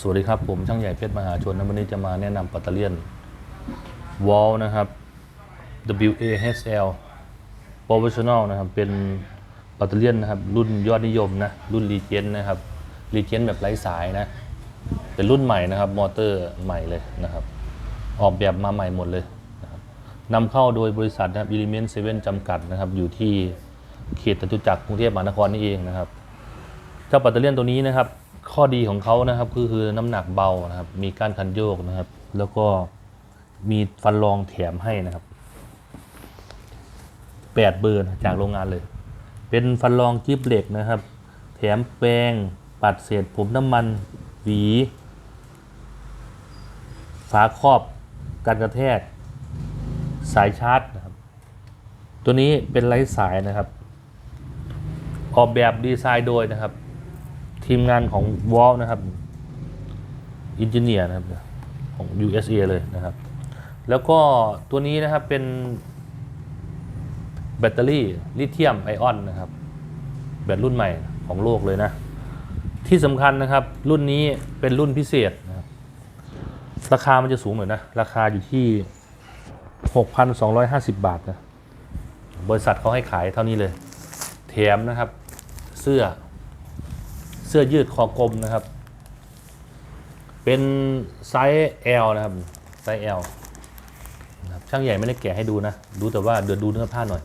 สวัสดีครับ ผมช่างใหญ่เพชรมหาชนนะวันนี้จะมาแนะนำปัตเตอร์เลียนวอลนะครับ WAHL Professional นะครับ เป็นปัตเตอร์เลียนนะครับ รุ่นยอดนิยมนะ รุ่นรีเจนนะครับรีเจนแบบไร้สายนะ เป็นรุ่นใหม่นะครับ มอเตอร์ใหม่เลยนะครับ ออกแบบมาใหม่หมดเลยนะนำเข้าโดยบริษัทนะครับ Element 7จำกัดนะครับ อยู่ที่เขตจตุจักรกรุงเทพมหานครนี่เองนะครับ เจ้าปัตเตอร์เลียนตัวนี้นะครับ ข้อดีของเขานะครับคือคือน้ำหนักเบานะครับ มีก้านคันโยกนะครับ แล้วก็มีฟันรองแถมให้นะครับแปดเบอร์จากโรงงานเลย เป็นฟันรองจิบเหล็กนะครับ แถมแปรงปัดเศษผมน้ำมันหวี ฝาครอบกันกระแทก สายชาร์จนะครับ ตัวนี้เป็นไร้สายนะครับ ออกแบบดีไซน์โดยนะครับ ทีมงานของวอลนะครับอินเจเนียร์นะครับของ USA เลยนะครับ แล้วก็ตัวนี้นะครับเป็นแบตเตอรี่ลิเธียมไอออนนะครับแบตรุ่นใหม่ของโลกเลยนะ ที่สำคัญนะครับรุ่นนี้เป็นรุ่นพิเศษนะรราคามันจะสูงหน่อยนะ ราคาอยู่ที่ 6,250 บาทนะบริษัทเขาให้ขายเท่านี้เลย แถมนะครับ เสื้อ เสื้อยืดคอกลมนะครับ เป็นไซส์ L นะครับ ไซส์ L นะครับช่างใหญ่ไม่ได้แกะให้ดูนะ ดูแต่ว่าเดี๋ยวดูเนื้อผ้าหน่อย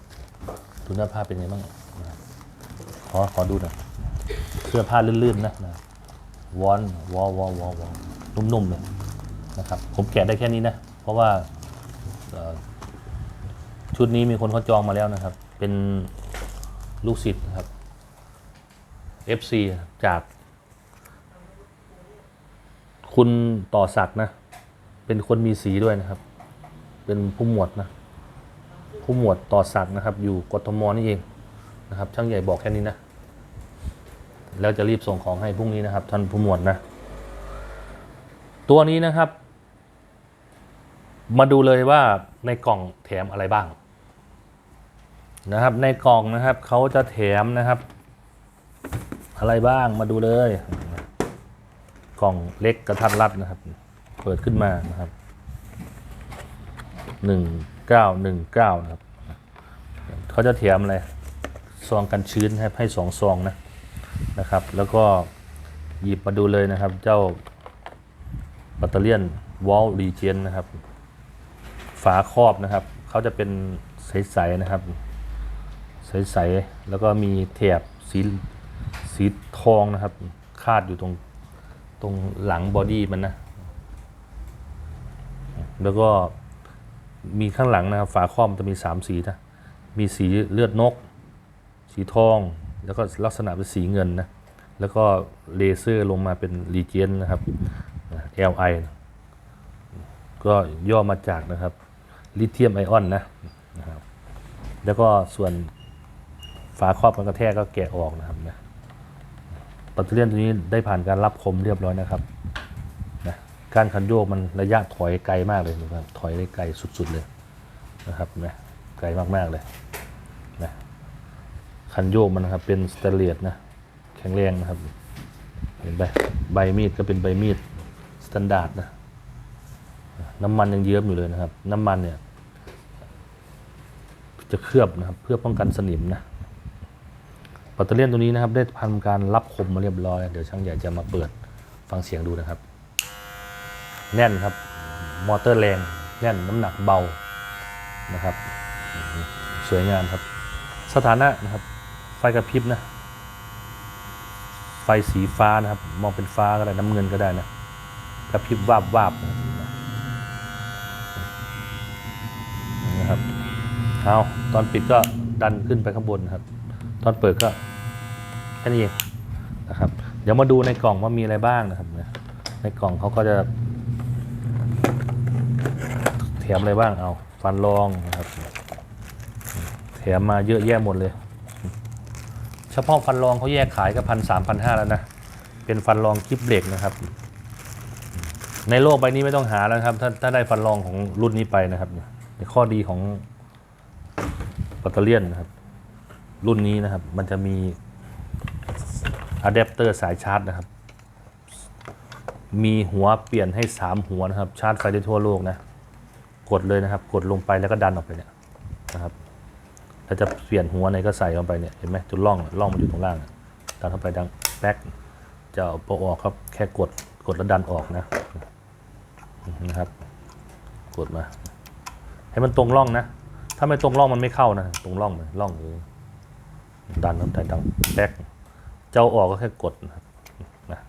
ดูเนื้อผ้าเป็นไงบ้างนะครับขอขอดูหน่อยเสื้อผ้าลื่นๆนะนะวอนวอวอวอวอนุ่มๆเลยนะครับ ผมแกะได้แค่นี้นะ เพราะว่าเอ่อชุดนี้มีคนเขาจองมาแล้วนะครับ เป็นลูกศิษย์นะครับ FC จาก คุณต่อศักดิ์นะ เป็นคนมีสีด้วยนะครับ เป็นผู้หมวดนะ ผู้หมวดต่อศักดิ์นะครับ อยู่กทมนี่เองนะครับ ช่างใหญ่บอกแค่นี้นะ แล้วจะรีบส่งของให้พรุ่งนี้นะครับท่านผู้หมวดนะ ตัวนี้นะครับ มาดูเลยว่าในกล่องแถมอะไรบ้างนะครับในกล่องนะครับเขาจะแถมนะครับ อะไรบ้างมาดูเลย กล่องเล็กกระทัดรัดนะครับ เปิดขึ้นมานะครับหนึ่งเก้าหนึ่งเก้านะครับเขาจะแถมอะไรซองกันชื้นให้ให้สองซองนะนะครับ แล้วก็หยิบมาดูเลยนะครับ เจ้าปัตเตอร์เลียนวอลรีเจนนะครับ ฝาครอบนะครับเขาจะเป็นใสๆนะครับ ใสๆแล้วก็มีแถบสี สีทองนะครับ คาดอยู่ตรงตรงหลังบอดี้มันนะ แล้วก็มีข้างหลังนะครับ ฝาครอบมันจะมีสามสีนะ มีสีเลือดนก สีทอง แล้วก็ลักษณะเป็นสีเงินนะ แล้วก็เลเซอร์ลงมาเป็นรีเจนนะครับ LI นะก็ย่อมาจากนะครับลิเธียมไอออนนะนะครับ แล้วก็ส่วนฝาครอบกันกระแทกก็แกะออกนะครับนะ ปัตเตอร์เลียนตัวนี้ได้ผ่านการรับคมเรียบร้อยนะครับนะการคันโยกมันระยะถอยไกลมากเลยนะครับถอยได้ไกลสุด ๆ เลยนะครับนะไกลมากๆเลยนะคันโยกมันนะครับเป็นสเตเลียตนะแข็งแรงนะครับเห็นไหมใบมีดก็เป็นใบมีดสแตนดาร์ดนะน้ำมันยังเยิ้มอยู่เลยนะครับ น้ำมันเนี่ยจะเคลือบนะครับเพื่อป้องกันสนิมนะ ปัตเตอร์เลียนตัวนี้นะครับได้ทำการรับคมมาเรียบร้อย เดี๋ยวช่างใหญ่จะมาเปิดฟังเสียงดูนะครับ แน่นครับ มอเตอร์แรงแน่นน้ำหนักเบานะครับ สวยงามครับ สถานะนะครับ ไฟกระพริบนะ ไฟสีฟ้านะครับ มองเป็นฟ้าก็ได้น้ำเงินก็ได้นะกระพริบวาบวาบนะครับเอาตอนปิดก็ดันขึ้นไปข้างบนครับ ตอนเปิดก็แค่นี้เองนะครับ เดี๋ยวมาดูในกล่องว่ามีอะไรบ้างนะครับ ในกล่องเขาก็จะแถมอะไรบ้างเอาฟันรองนะครับแถมมาเยอะแยะหมดเลย เฉพาะฟันรองเขาแยกขายกับพันสามพันห้าแล้วนะ เป็นฟันรองคลิปเบรกนะครับ ในโลกใบนี้ไม่ต้องหาแล้วครับ ถ้าถ้าได้ฟันรองของรุ่นนี้ไปนะครับในข้อดีของปัตเตอร์เลียนนะครับ รุ่นนี้นะครับ มันจะมีอะแดปเตอร์สายชาร์จนะครับ มีหัวเปลี่ยนให้ 3 หัวนะครับ ชาร์จไฟได้ทั่วโลกนะ กดเลยนะครับ กดลงไปแล้วก็ดันออกไปเนี่ยนะครับถ้าจะเปลี่ยนหัวไหนก็ใส่ลงไปเนี่ยเห็นไหมจุดร่องร่องมันอยู่ตรงล่างดันเข้าไปดังแป๊กจะเอาออกครับแค่กดกดแล้วดันออกนะนะครับ กดมา ให้มันตรงร่องนะ ถ้าไม่ตรงร่องมันไม่เข้านะ ตรงร่องมันร่องเออ ดันเข้าไปดังแป๊กเจ้าออกก็แค่กดนะครับนะ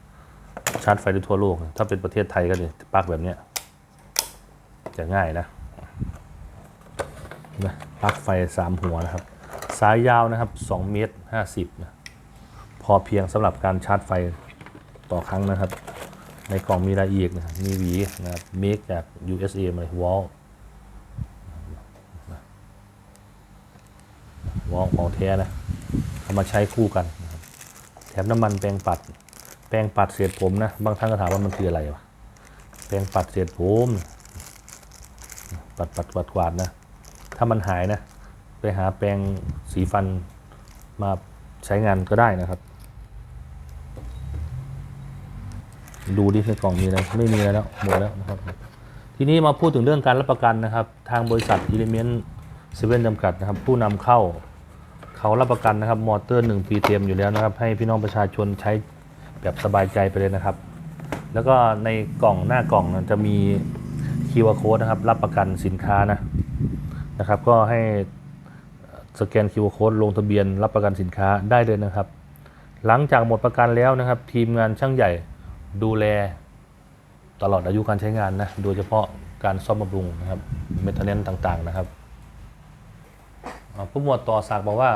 ชาร์จไฟได้ทั่วโลกนะถ้าเป็นประเทศไทยก็จะปลักแบบเนี้ยจะง่ายนะนะปลั๊กไฟ3หัวนะครับ สายยาวนะครับ2เมตร50นะพอเพียงสำหรับการชาร์จไฟต่อครั้งนะครับ ในกล่องมีรายละเอียดนะมีหวีนะครับเมกจาก USA มาวอลวอลของแท้นะ เอามาใช้คู่กันนะครับแถมน้ำมันแปรงปัด แปรงปัดเศษผมนะ บางท่านก็ถามว่ามันคืออะไรวะ แปรงปัดเศษผม ปัดปัดกวาดกวาดนะ ถ้ามันหายนะ ไปหาแปรงสีฟันมาใช้งานก็ได้นะครับ ดูดิในกล่องมีอะไรไม่มีแล้ว หมดแล้วนะครับ ทีนี้มาพูดถึงเรื่องการรับประกันนะครับ ทางบริษัท Element เซเว่นจำกัดนะครับ ผู้นำเข้า เขารับประกันนะครับมอเตอร์ 1 ปีเต็มอยู่แล้วนะครับ ให้พี่น้องประชาชนใช้แบบสบายใจไปเลยนะครับ แล้วก็ในกล่องหน้ากล่องจะมี QR code นะครับ รับประกันสินค้านะนะครับ ก็ให้สแกน QR code ลงทะเบียนรับประกันสินค้าได้เลยนะครับ หลังจากหมดประกันแล้วนะครับ ทีมงานช่างใหญ่ดูแลตลอดอายุการใช้งานนะ โดยเฉพาะการซ่อมบำรุงนะครับเมทเทนเนนต่างๆนะครับ ผู้หมวดต่อศักดิ์บอกว่า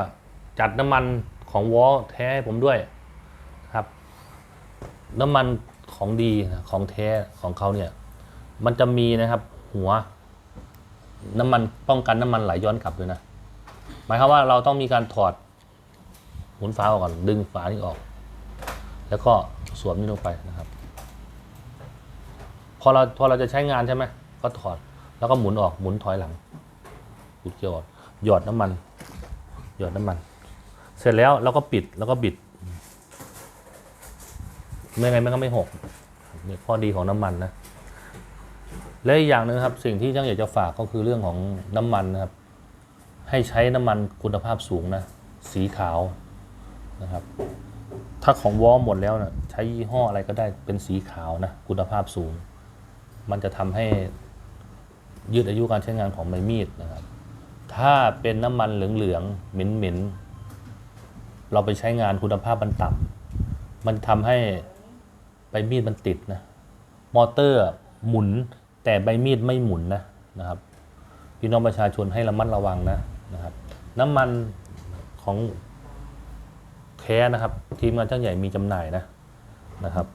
จัดน้ำมันของวอลแท้ให้ผมด้วยครับ น้ำมันของดีนะของแท้ของเขาเนี่ย มันจะมีนะครับ หัว น้ำมันป้องกันน้ำมันไหลย้อนกลับด้วยนะหมายความว่าเราต้องมีการถอดหมุนฝาออกก่อนดึงฝานี้ออก แล้วก็สวมนี่ลงไปนะครับ พอเราพอเราจะใช้งานใช่ไหมก็ถอดแล้วก็หมุนออกหมุนถอยหลังหยุดเกียร์ออก หยอดน้ำมัน หยอดน้ำมัน เสร็จแล้วเราก็ปิดแล้วก็บิดไม่ไงมันก็ไม่หกนี่ข้อดีของน้ำมันนะและอีกอย่างหนึงครับ สิ่งที่ช่างอยากจะฝากก็คือเรื่องของน้ำมันนะครับ ให้ใช้น้ำมันคุณภาพสูงนะ สีขาวนะครับ ถ้าของวอลหมดแล้วนะใช้ยี่ห้ออะไรก็ได้เป็นสีขาวนะคุณภาพสูง มันจะทำให้ยืดอายุการใช้งานของไม้มีดนะครับ ถ้าเป็นน้ำมันเหลืองๆเหม็นๆเราไปใช้งานคุณภาพมันต่ำมันทำให้ใบมีดมันติดนะมอเตอร์หมุนแต่ใบมีดไม่หมุนนะนะครับ พี่น้องประชาชนให้ระมัดระวังนะนะครับ น้ำมันของแท้นะครับ ทีมงานช่างใหญ่มีจำหน่ายนะนะครับ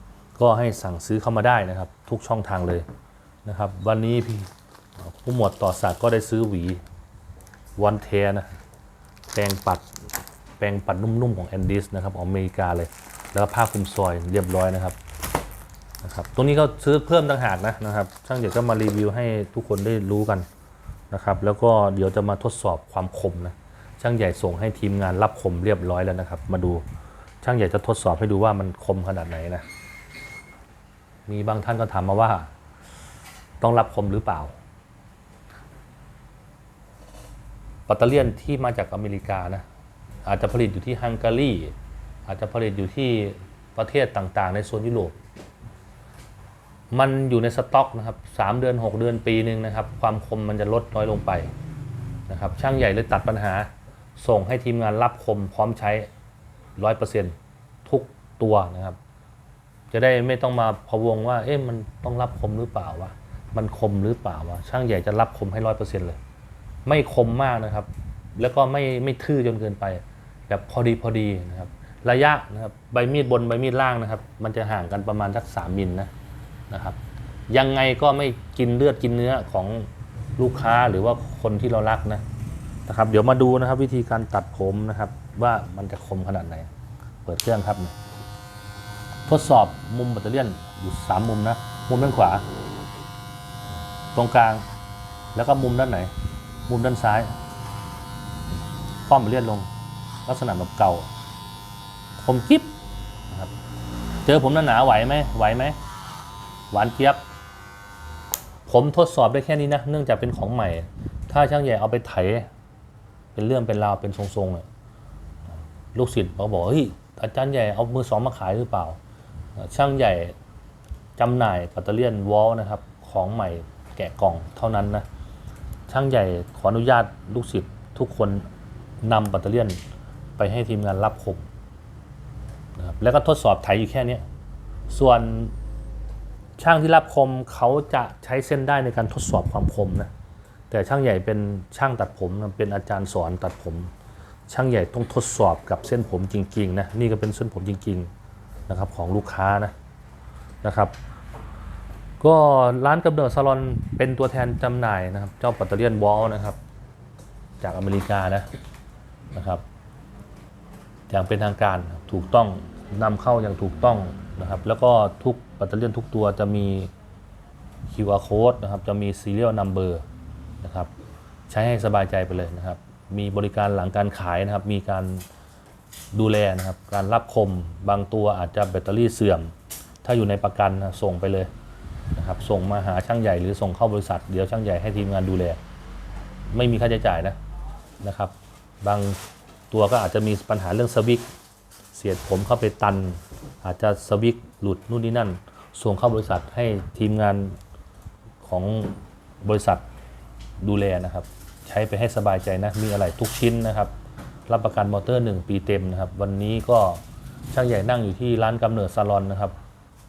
ก็ให้สั่งซื้อเข้ามาได้นะครับ ทุกช่องทางเลยนะครับ วันนี้พี่ผู้หมวดต่อสักก็ได้ซื้อหวี วันเทนะแปรงปัดแปรงปัดนุ่มๆของแอนดิสนะครับของอเมริกาเลย แล้วก็ผ้าคลุมซอยเรียบร้อยนะครับนะครับตรงนี้ก็ซื้อเพิ่มต่างหากนะนะครับช่างเดี๋ยวก็มารีวิวให้ทุกคนได้รู้กันนะครับแล้วก็เดี๋ยวจะมาทดสอบความคมนะช่างใหญ่ส่งให้ทีมงานรับคมเรียบร้อยแล้วนะครับ มาดูช่างใหญ่จะทดสอบให้ดูว่ามันคมขนาดไหนนะมีบางท่านก็ถามมาว่า ต้องรับคมหรือเปล่า ปัตเตอร์เลียนที่มาจากอเมริกานะอาจจะผลิตอยู่ที่ฮังการีอาจจะผลิตอยู่ที่ประเทศต่างๆ ในโซนยุโรป มันอยู่ในสต็อกนะครับสามเดือน 6 เดือนปีหนึ่งนะครับ ความคมมันจะลดน้อยลงไปนะครับ ช่างใหญ่เลยตัดปัญหา ส่งให้ทีมงานรับคมพร้อมใช้ร้อยเปอร์เซ็นทุกตัวนะครับ จะได้ไม่ต้องมาพะวงว่า เอ๊ะมันต้องรับคมหรือเปล่าวะ มันคมหรือเปล่าวะ ช่างใหญ่จะรับคมให้ร้อยเปอร์เซ็นเลย ไม่คมมากนะครับ แล้วก็ไม่ไม่ทื่อจนเกินไปแบบพอดีพอดีนะครับ ระยะนะครับใบมีดบนใบมีดล่างนะครับ มันจะห่างกันประมาณสักสามมิลนะนะครับ ยังไงก็ไม่กินเลือดกินเนื้อของลูกค้าหรือว่าคนที่เรารักนะนะครับ เดี๋ยวมาดูนะครับ วิธีการตัดผมนะครับ ว่ามันจะคมขนาดไหน เปิดเครื่องครับ ทดสอบมุมแบตเตอรี่ยนอยู่สามมุมนะ มุมด้านขวา ตรงกลางแล้วก็มุมด้านไหน มุมด้านซ้ายป้อมแบตเตอรี่ยนลง ลักษณะแบบเก่า คมกิ๊บนะครับ เจอผมหนาๆไหวไหมไหวไหม หวานเจี๊ยบ ผมทดสอบได้แค่นี้นะ เนื่องจากเป็นของใหม่ ถ้าช่างใหญ่เอาไปไถ เป็นเรื่องเป็นราวเป็นทรงๆเนี่ยลูกศิษย์เขาบอกเฮ้ยอาจารย์ใหญ่เอามือสองมาขายหรือเปล่า ช่างใหญ่จำหน่ายปัตเตอร์เลียนวอลนะครับ ของใหม่แกะกล่องเท่านั้นนะ ช่างใหญ่ขออนุญาตลูกศิษย์ทุกคนนำปัตเตอร์เลียนไปให้ทีมงานรับคมนะครับแล้วก็ทดสอบไถอยู่แค่นี้ส่วนช่างที่รับคมเขาจะใช้เส้นได้ในการทดสอบความคมนะแต่ช่างใหญ่เป็นช่างตัดผมนะเป็นอาจารย์สอนตัดผม ช่างใหญ่ต้องทดสอบกับเส้นผมจริงๆนะนี่ก็เป็นเส้นผมจริงๆนะครับของลูกค้านะนะครับ ก็ร้านกำเนิดซาลอนเป็นตัวแทนจำหน่ายนะครับ เจ้าปัตเตอร์เลียนวอลนะครับ จากอเมริกานะนะครับ อย่างเป็นทางการถูกต้องนำเข้าอย่างถูกต้องนะครับ แล้วก็ทุกปัตเตอร์เลียนทุกตัวจะมี QR code นะครับ จะมี serial number นะครับ ใช้ให้สบายใจไปเลยนะครับ มีบริการหลังการขายนะครับ มีการดูแลนะครับ การรับคม บางตัวอาจจะแบตเตอรี่เสื่อม ถ้าอยู่ในประกันนะส่งไปเลย นะครับส่งมาหาช่างใหญ่หรือส่งเข้าบริษัทเดี๋ยวช่างใหญ่ให้ทีมงานดูแลไม่มีค่าใช้จ่ายนะนะครับ บางตัวก็อาจจะมีปัญหาเรื่องสวิกเสียดผมเข้าไปตัน อาจจะสวิกหลุดนู่นนี่นั่น ส่งเข้าบริษัทให้ทีมงานของบริษัทดูแลนะครับ ใช้ไปให้สบายใจนะมีอะไรทุกชิ้นนะครับ รับประกันมอเตอร์ 1 ปีเต็มนะครับ วันนี้ก็ช่างใหญ่นั่งอยู่ที่ร้านกำเนิดซาลอนนะครับ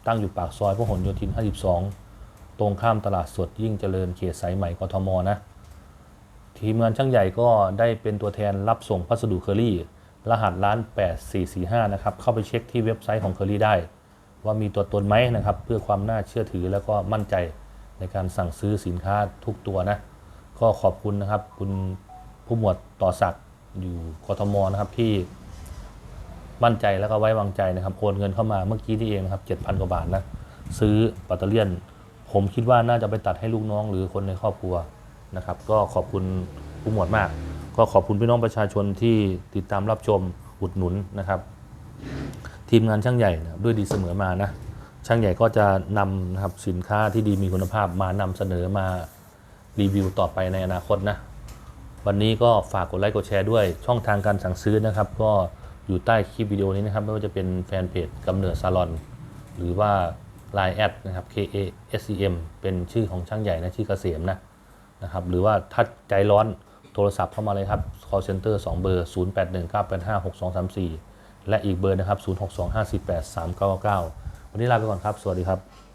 ตั้งอยู่ปากซอยพหลโยธิน 52 ตรงข้ามตลาดสดยิ่งเจริญเขตสายใหม่กทมนะ ทีมงานช่างใหญ่ก็ได้เป็นตัวแทนรับส่งพัสดุเคอรี่ รหัสร้าน 8445 นะครับ เข้าไปเช็คที่เว็บไซต์ของเคอรี่ได้ ว่ามีตัวตนไหมนะครับ เพื่อความน่าเชื่อถือแล้วก็มั่นใจในการสั่งซื้อสินค้าทุกตัวนะ ก็ขอบคุณนะครับ คุณผู้หมวดต่อศักดิ์อยู่กทมนะครับที่มั่นใจแล้วก็ไว้วางใจนะครับโอนเงินเข้ามาเมื่อกี้นี่เองนะครับ7,000 กว่าบาทนะ ซื้อปัตเตอร์เลียน ผมคิดว่าน่าจะไปตัดให้ลูกน้องหรือคนในครอบครัวนะครับ ก็ขอบคุณผู้หมวดมาก ก็ขอบคุณพี่น้องประชาชนที่ติดตามรับชมอุดหนุนนะครับ ทีมงานช่างใหญ่นะด้วยดีเสมอมานะช่างใหญ่ก็จะนำนะครับสินค้าที่ดีมีคุณภาพมานำเสนอมารีวิวต่อไปในอนาคตนะวันนี้ก็ฝากกดไลค์กดแชร์ด้วยช่องทางการสั่งซื้อนะครับ ก็อยู่ใต้คลิปวิดีโอนี้นะครับ ไม่ว่าจะเป็นแฟนเพจกำเนิดซาลอน หรือว่า Line แอดนะครับ K A S E M เป็นชื่อของช่างใหญ่นะชื่อเกษมนะนะครับหรือว่าถ้าใจร้อนโทรศัพท์เข้ามาเลยครับ call center 2 เบอร์ 0819856234 และอีกเบอร์นะครับ 0625483999วันนี้ลาไปก่อนครับ สวัสดีครับ